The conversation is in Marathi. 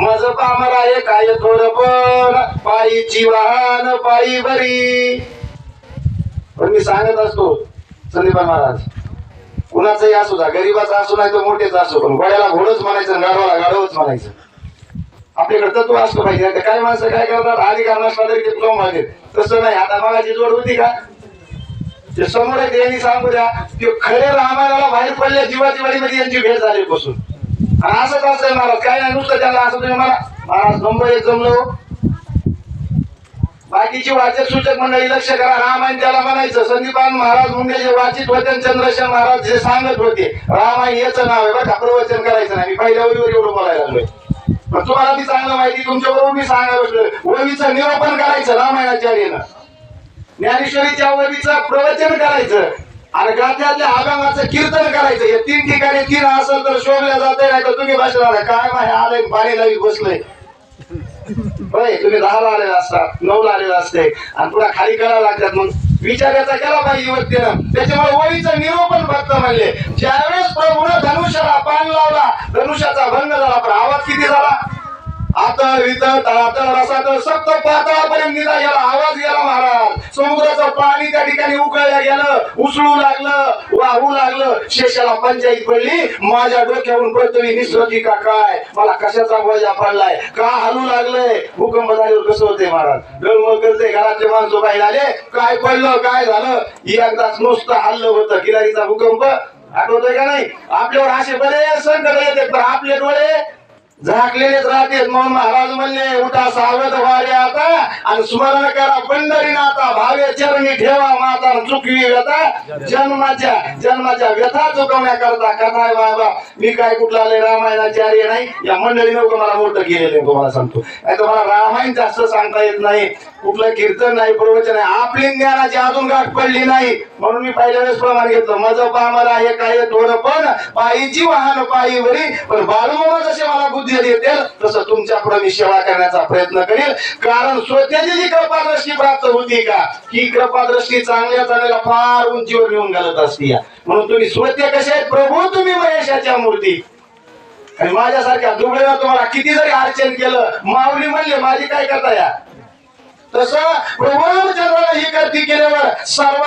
मज पामरा काय थोर पण पायीची वाहन पायी बरी. पण मी सांगत असतो संदीपा महाराज कुणाचंही असू द्या गरीबाचा असू नाही तर मोठेच असू पण गोड्याला घोडच म्हणायचं गाडवाला गाडवच म्हणायचं. आपल्याकडे तत्व असतो पाहिजे काय माणसं काय करतात आधी नसला तरी ते तुला मागेल तसं नाही आता मगाची जोड होती का? ते समोर आहे सांगू द्या ते खरे रामायणाला बाहेर पडल्या जीवाची वाडीमध्ये यांची भेट झाली बसून. असंच असतंय महाराज. काय नाही नुसतं त्याला असं तुम्ही मला महाराज नंबर एक जमलो. बाकीची वाचक सूचक मंडळी लक्ष करा. रामायण त्याला म्हणायचं संदीपान महाराज मुंडे जे वाचित होते आणि महाराज जे सांगत होते रामायण याचं नाव आहे बघा प्रवचन करायचं नाही. मी पहिल्या ओळीवर एवढं बोलायला लागलोय. पण तुम्हाला मी चांगलं माहिती तुमच्या बरोबर मी सांगायला बसलोय निरोपण करायचं रामायणाचार्यनं ज्ञानेश्वरीच्या ओळीचं प्रवचन करायचं. आणि गात्यातल्या अभंगाचं कीर्तन करायचं. हे तीन ठिकाणी तीन असेल तर शोभल्या जाते नाही तर तुम्ही बसणार काय माहिती आलंय पाणी लावी बसलंय होय तुम्ही दहाला आलेला असतात नऊला आलेला असते. आणि पुढे खाली करायला लागतात. मग विचारायचा केला पाहिजे युवतीनं त्याच्यामुळे वळीचं निरोपण भक्त म्हणले. ज्यावेळेस प्रभूनं धनुष्याला पान लावला धनुष्याचा भंग झाला पण आवाज किती झाला? आता वित तळातळ रसातळ सप्त पातळापर्यंत निदा याला आवाज गेला महाराज. समुद्राचं पाणी त्या ठिकाणी उकळलं गेलं उसळू लागलं वाहू लागलं शेषाला पंचायत पडली. माझ्या डोक्यावरून पृथ्वी निसरती का काय? मला कशाचा वजा पडलाय? का हलू लागलंय? भूकंप झाल्यावर कसं होते महाराज? डळमळ करते घरातले माणसं बाहेर आले. काय पडलं काय झालं? एकदाच नुसतं हल्लं होतं. किरारीचा भूकंप आठवतोय का नाही? आपल्यावर असे बरेच संकट येते पण आपले डोळे झाकलेलेच राहते म्हणून महाराज म्हणले उठा सावध वारे आता आणि स्मरण करा पंढरीनाथा भावे चरणी ठेवा माता चुकवी व्यथा जन्माच्या जन्माच्या व्यथा चुकवण्याकरता कथा आहे बाबा. मी काय कुठला लय रामायणाचार्य नाही या मंडळीनं मला मोठं केलेलं तुम्हाला सांगतो. नाही तुम्हाला रामायण जास्त सांगता येत नाही. कुठलं कीर्तन नाही प्रवचन आहे आपली ज्ञानाची अजून गाठ पडली नाही. म्हणून मी पहिल्या वेळेस प्रमाण घेतलं. माझं पामरा हे काय थोडं पण पायीची वाहन पायीवरी पण बाळू जसे मला बुद्धी बुद्धी देतील तसं तुमच्या मी सेवा करण्याचा प्रयत्न करेल कारण स्वतःची जी कृपादृष्टी प्राप्त होती का ही कृपादृष्टी चांगल्या चांगल्या फार उंचीवर घेऊन घालत असते म्हणून तुम्ही स्वतः कसे आहेत प्रभू? तुम्ही महेशाच्या मूर्ती. आणि माझ्यासारख्या दुबळेला तुम्हाला किती जरी अर्चन केलं माऊली म्हणले माझी काय करता या तसं प्रभू चंद्राला ही गर्दी केल्यावर सर्व